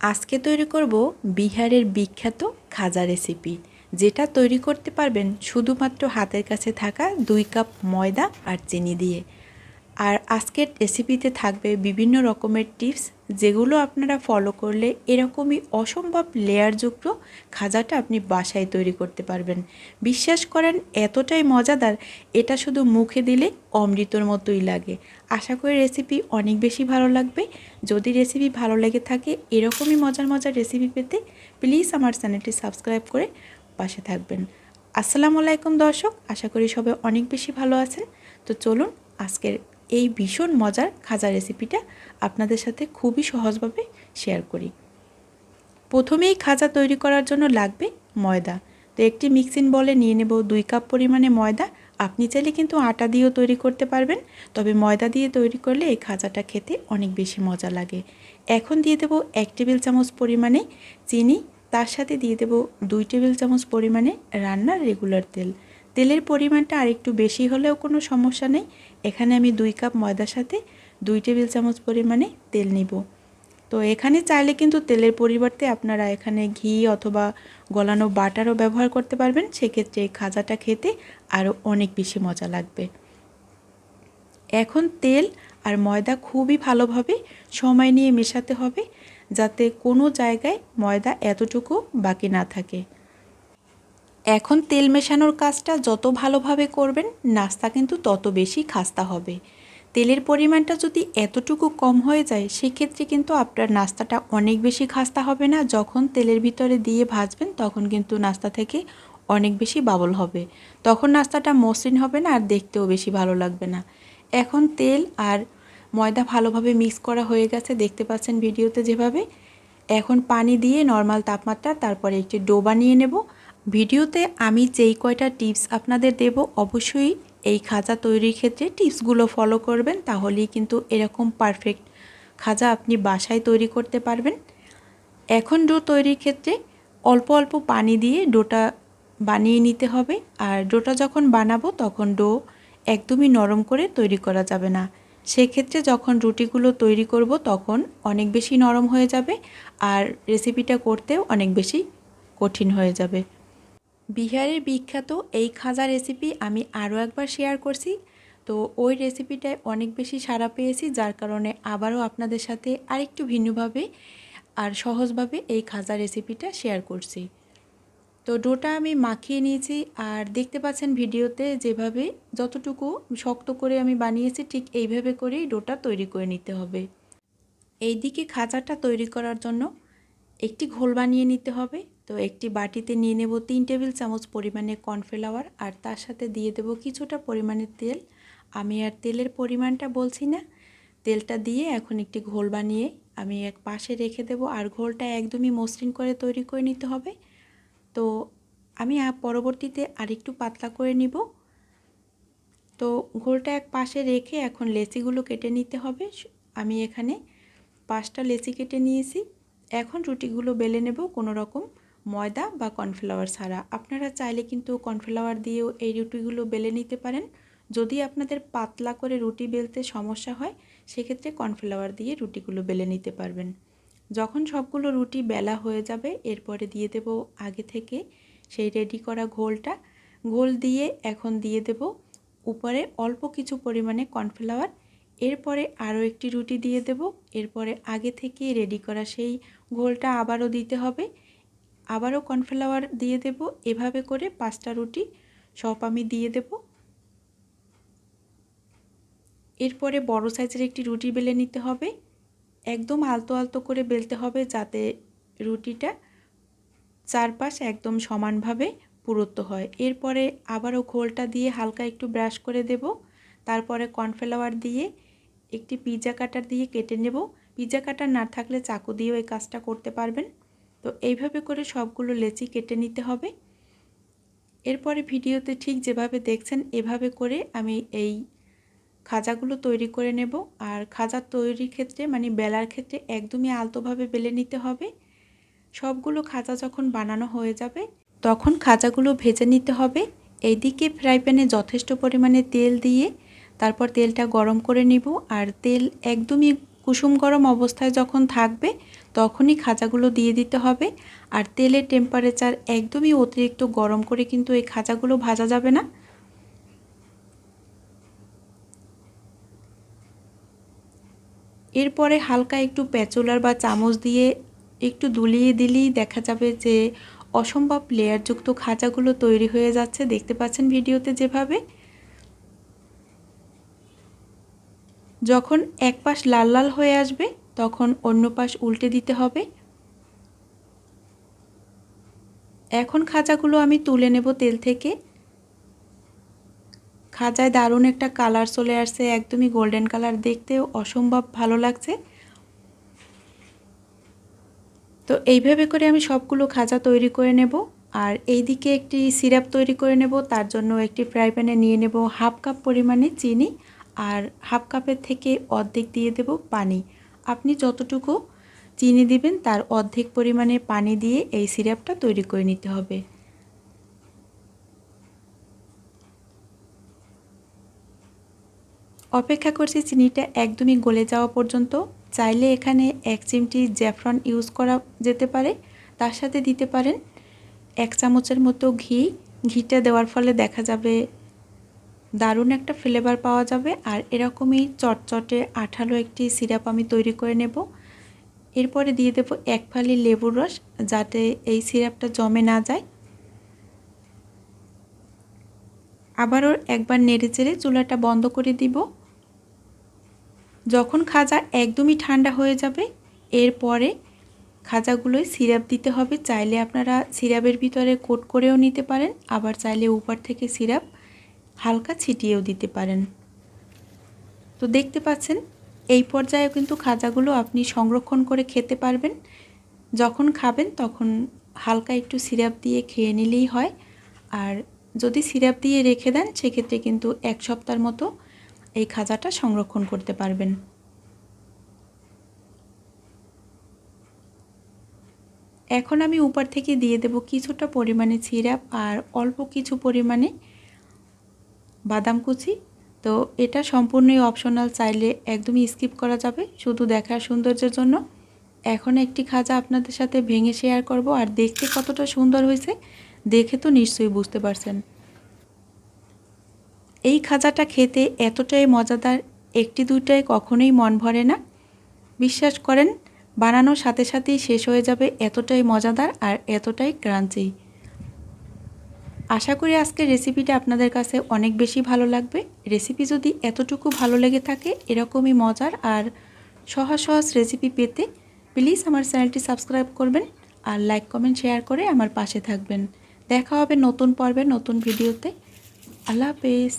আজকে তৈরি করব বিহারের বিখ্যাত খাজা রেসিপি, যেটা তৈরি করতে পারবেন শুধুমাত্র হাতের কাছে থাকা দুই কাপ ময়দা আর চিনি দিয়ে। আর আজকের রেসিপিতে থাকবে বিভিন্ন রকমের টিপস যেগুলো আপনারা ফলো করলে এরকমই অসম্ভব লেয়ারযুক্ত খাজাটা আপনি বাসায় তৈরি করতে পারবেন। বিশ্বাস করেন, এতটাই মজাদার, এটা শুধু মুখে দিলে অমৃতর মতোই লাগে। আশা করি রেসিপি অনেক বেশি ভালো লাগবে। যদি রেসিপি ভালো লেগে থাকে, এরকমই মজার মজার রেসিপি পেতে প্লিজ আমার চ্যানেলটি সাবস্ক্রাইব করে পাশে থাকবেন। আসসালামু আলাইকুম দর্শক, আশা করি সবাই অনেক বেশি ভালো আছেন। তো চলুন, আজকের এই ভীষণ মজার খাজা রেসিপিটা আপনাদের সাথে খুবই সহজভাবে শেয়ার করি। প্রথমেই খাজা তৈরি করার জন্য লাগবে ময়দা। তো একটি মিক্সিং বলে নিয়ে নেব দুই কাপ পরিমাণে ময়দা। আপনি চাইলে কিন্তু আটা দিয়েও তৈরি করতে পারবেন। তবে ময়দা দিয়ে তৈরি করলে এই খাজাটা খেতে অনেক বেশি মজা লাগে। এখন দিয়ে দেব এক টেবিল চামচ পরিমাণে চিনি। তার সাথে দিয়ে দেব দুই টেবিল চামচ পরিমাণে রান্নার রেগুলার তেল। তেলের পরিমাণটা আরেকটু বেশি হলেও কোনো সমস্যা নেই। এখানে আমি দুই কাপ ময়দার সাথে দুই টেবিল চামচ পরিমাণে তেল নিব। তো এখানে চাইলে কিন্তু তেলের পরিবর্তে আপনারা এখানে ঘি অথবা গলানো বাটারও ব্যবহার করতে পারবেন। সেক্ষেত্রে এই খাজাটা খেতে আরও অনেক বেশি মজা লাগবে। এখন তেল আর ময়দা খুবই ভালোভাবে সময় নিয়ে মেশাতে হবে যাতে কোনো জায়গায় ময়দা এতটুকু বাকি না থাকে। এখন তেল মেশানোর কাজটা যত ভালোভাবে করবেন, নাস্তা কিন্তু তত বেশি খাস্তা হবে। তেলের পরিমাণটা যদি এতটুকু কম হয়ে যায়, সেক্ষেত্রে কিন্তু আপনার নাস্তাটা অনেক বেশি খাস্তা হবে না। যখন তেলের ভিতরে দিয়ে ভাজবেন, তখন কিন্তু নাস্তা থেকে অনেক বেশি বাবল হবে। তখন নাস্তাটা মসৃণ হবে না আর দেখতেও বেশি ভালো লাগবে না। এখন তেল আর ময়দা ভালোভাবে মিক্স করা হয়ে গেছে, দেখতে পাচ্ছেন ভিডিওতে যেভাবে। এখন পানি দিয়ে নর্মাল তাপমাত্রা, তারপরে একটি ডো বানিয়ে নেব। ভিডিওতে আমি যেই কয়টা টিপস আপনাদের দেব, অবশ্যই এই খাজা তৈরির ক্ষেত্রে টিপসগুলো ফলো করবেন, তাহলেই কিন্তু এরকম পারফেক্ট খাজা আপনি বাসায় তৈরি করতে পারবেন। এখন ডো তৈরির ক্ষেত্রে অল্প অল্প পানি দিয়ে ডোটা বানিয়ে নিতে হবে, আর ডোটা যখন বানাবো তখন ডো একদমই নরম করে তৈরি করা যাবে না। সেক্ষেত্রে যখন রুটিগুলো তৈরি করব তখন অনেক বেশি নরম হয়ে যাবে, আর রেসিপিটা করতেও অনেক বেশি কঠিন হয়ে যাবে। বিহারের বিখ্যাত এই খাজা রেসিপি আমি আরও একবার শেয়ার করছি। তো ওই রেসিপিটায় অনেক বেশি সাড়া পেয়েছি, যার কারণে আবারও আপনাদের সাথে আরেকটু ভিন্নভাবে আর সহজভাবে এই খাজা রেসিপিটা শেয়ার করছি। তো ডোটা আমি মাখিয়ে নিয়েছি আর দেখতে পাচ্ছেন ভিডিওতে যেভাবে যতটুকু শক্ত করে আমি বানিয়েছি ঠিক এইভাবে করেই ডোটা তৈরি করে নিতে হবে। এইদিকে খাজাটা তৈরি করার জন্য একটি ঘোল বানিয়ে নিতে হবে। তো একটি বাটিতে নিয়ে নেব তিন টেবিল চামচ পরিমাণে কর্নফ্লাওয়ার আর তার সাথে দিয়ে দেব কিছুটা পরিমাণে তেল। আমি আর তেলের পরিমাণটা বলছি না। তেলটা দিয়ে এখন একটি ঘোল বানিয়ে আমি এক পাশে রেখে দেব আর ঘোলটা একদমই মসৃণ করে তৈরি করে নিতে হবে। তো আমি পরবর্তীতে আরেকটু পাতলা করে নিব। তো ঘোলটা এক পাশে রেখে এখন লেচিগুলো কেটে নিতে হবে। আমি এখানে পাঁচটা লেচি কেটে নিয়েছি। এখন রুটিগুলো বেলে নেব কোনো রকম। ময়দা বা কর্নফ্লাওয়ার ছাড়া। আপনারা চাইলে কিন্তু কর্নফ্লাওয়ার দিয়েও এই রুটিগুলো বেলে নিতে পারেন। যদি আপনাদের পাতলা করে রুটি বেলতে সমস্যা হয়, সেক্ষেত্রে কর্নফ্লাওয়ার দিয়ে রুটিগুলো বেলে নিতে পারবেন। যখন সবগুলো রুটি বেলা হয়ে যাবে, এরপরে দিয়ে দেব আগে থেকে সেই রেডি করা ঘোলটা। ঘোল দিয়ে এখন দিয়ে দেব উপরে অল্প কিছু পরিমাণে কর্নফ্লাওয়ার। এরপরে আরও একটি রুটি দিয়ে দেব। এরপরে আগে থেকে রেডি করা সেই ঘোলটা আবারও দিতে হবে। আবারও কর্নফ্লাওয়ার দিয়ে দেব। এভাবে করে পাঁচটা রুটি সব আমি দিয়ে দেব। এরপরে বড় সাইজের একটি রুটি বেলে নিতে হবে। একদম আলতো আলতো করে বেলতে হবে যাতে রুটিটা চারপাশ একদম সমানভাবে পুরুত্ব হয়। এরপরে আবারও ঘোলটা দিয়ে হালকা একটু ব্রাশ করে দেব। তারপরে কর্নফ্লাওয়ার দিয়ে একটি পিজা কাটার দিয়ে কেটে নেব। পিজা কাটার না থাকলে চাকু দিয়েও এই কাজটা করতে পারবেন। তো এইভাবে করে সবগুলো লেচি কেটে নিতে হবে। এরপরে ভিডিওতে ঠিক যেভাবে দেখছেন এভাবে করে আমি এই খাজাগুলো তৈরি করে নেব। আর খাজা তৈরির ক্ষেত্রে মানে বেলার ক্ষেত্রে একদমই আলতোভাবে বেলে নিতে হবে। সবগুলো খাজা যখন বানানো হয়ে যাবে, তখন খাজাগুলো ভেজে নিতে হবে। এইদিকে ফ্রাই প্যানে যথেষ্ট পরিমাণে তেল দিয়ে তারপর তেলটা গরম করে নিব। আর তেল একদমই কুসুম গরম অবস্থায় যখন থাকবে, তখনই খাজাগুলো দিয়ে দিতে হবে। আর তেলের টেম্পারেচার একদমই অতিরিক্ত গরম করে কিন্তু এই খাজাগুলো ভাজা যাবে না। এরপরে হালকা একটু প্যাচুলার বা চামচ দিয়ে একটু দুলিয়ে দিলেই দেখা যাবে যে, অসম্ভব লেয়ারযুক্ত খাঁচাগুলো তৈরি হয়ে যাচ্ছে। দেখতে পাচ্ছেন ভিডিওতে যেভাবে। যখন এক পাশ লাল লাল হয়ে আসবে, তখন অন্য পাশ উল্টে দিতে হবে। এখন খাজাগুলো আমি তুলে নেব তেল থেকে। খাজায় দারুণ একটা কালার চলে আসছে, একদমই গোল্ডেন কালার। দেখতেও অসম্ভব ভালো লাগছে। তো এইভাবে করে আমি সবগুলো খাজা তৈরি করে নেব। আর এই দিকে একটি সিরাপ তৈরি করে নেব, তার জন্য একটি ফ্রাই প্যানে নিয়ে নেব হাফ কাপ পরিমাণে চিনি। আর হাফ কাপের থেকে অর্ধেক দিয়ে দেব পানি। আপনি যতটুকু চিনি দিবেন, তার অর্ধেক পরিমাণে পানি দিয়ে এই সিরাপটা তৈরি করে নিতে হবে। অপেক্ষা করছি চিনিটা একদমই গলে যাওয়া পর্যন্ত। চাইলে এখানে এক চিমটি জ্যাফরন ইউজ করা যেতে পারে। তার সাথে দিতে পারেন এক চামচের মতো ঘি। ঘিটা দেওয়ার ফলে দেখা যাবে দারুণ একটা ফ্লেভার পাওয়া যাবে। আর এরকমই চটচটে আঠালো একটি সিরাপ আমি তৈরি করে নেব। এরপরে দিয়ে দেব এক ফালি লেবুর রস, যাতে এই সিরাপটা জমে না যায়। আবারও একবার নেড়ে চেড়ে চুলাটা বন্ধ করে দিব। যখন খাজা একদমই ঠান্ডা হয়ে যাবে, এরপরে খাজাগুলোয় সিরাপ দিতে হবে। চাইলে আপনারা সিরাপের ভিতরে কোট করেও নিতে পারেন, আবার চাইলে উপর থেকে সিরাপ হালকা ছিটিয়েও দিতে পারেন। তো দেখতে পাচ্ছেন, এই পর্যায়ে কিন্তু খাজাগুলো আপনি সংরক্ষণ করে খেতে পারবেন। যখন খাবেন তখন হালকা একটু সিরাপ দিয়ে খেয়ে নিলেই হয়। আর যদি সিরাপ দিয়ে রেখে দেন, সেক্ষেত্রে কিন্তু এক সপ্তাহের মতো এই খাজাটা সংরক্ষণ করতে পারবেন। এখন আমি উপর থেকে দিয়ে দেব কিছুটা পরিমাণে সিরাপ আর অল্প কিছু পরিমাণে বাদাম কুচি। তো এটা সম্পূর্ণই অপশনাল চাইলে একদমই স্কিপ করা যাবে। শুধু দেখার সৌন্দর্যের জন্য। এখন একটি খাজা আপনাদের সাথে ভেঙে শেয়ার করব। আর দেখতে কতটা সুন্দর হয়েছে, দেখে তো নিশ্চয়ই বুঝতে পারছেন। এই খাজাটা খেতে এতটাই মজাদার, একটি দুইটাই কখনোই মন ভরে না। বিশ্বাস করেন, বানানোর সাথে সাথেই শেষ হয়ে যাবে এতটাই মজাদার আর এতটাই ক্রাঞ্চি। আশা করি আজকের রেসিপিটা আপনাদের কাছে অনেক বেশি ভালো লাগবে। রেসিপি যদি এতটুকু ভালো লেগে থাকে, এরকমই মজার আর সহজ সহজ রেসিপি পেতে প্লিজ আমার চ্যানেলটি সাবস্ক্রাইব করবেন আর লাইক কমেন্ট শেয়ার করে আমার পাশে থাকবেন। দেখা হবে নতুন পর্বে, নতুন ভিডিওতে আল্লাহ হাফেজ।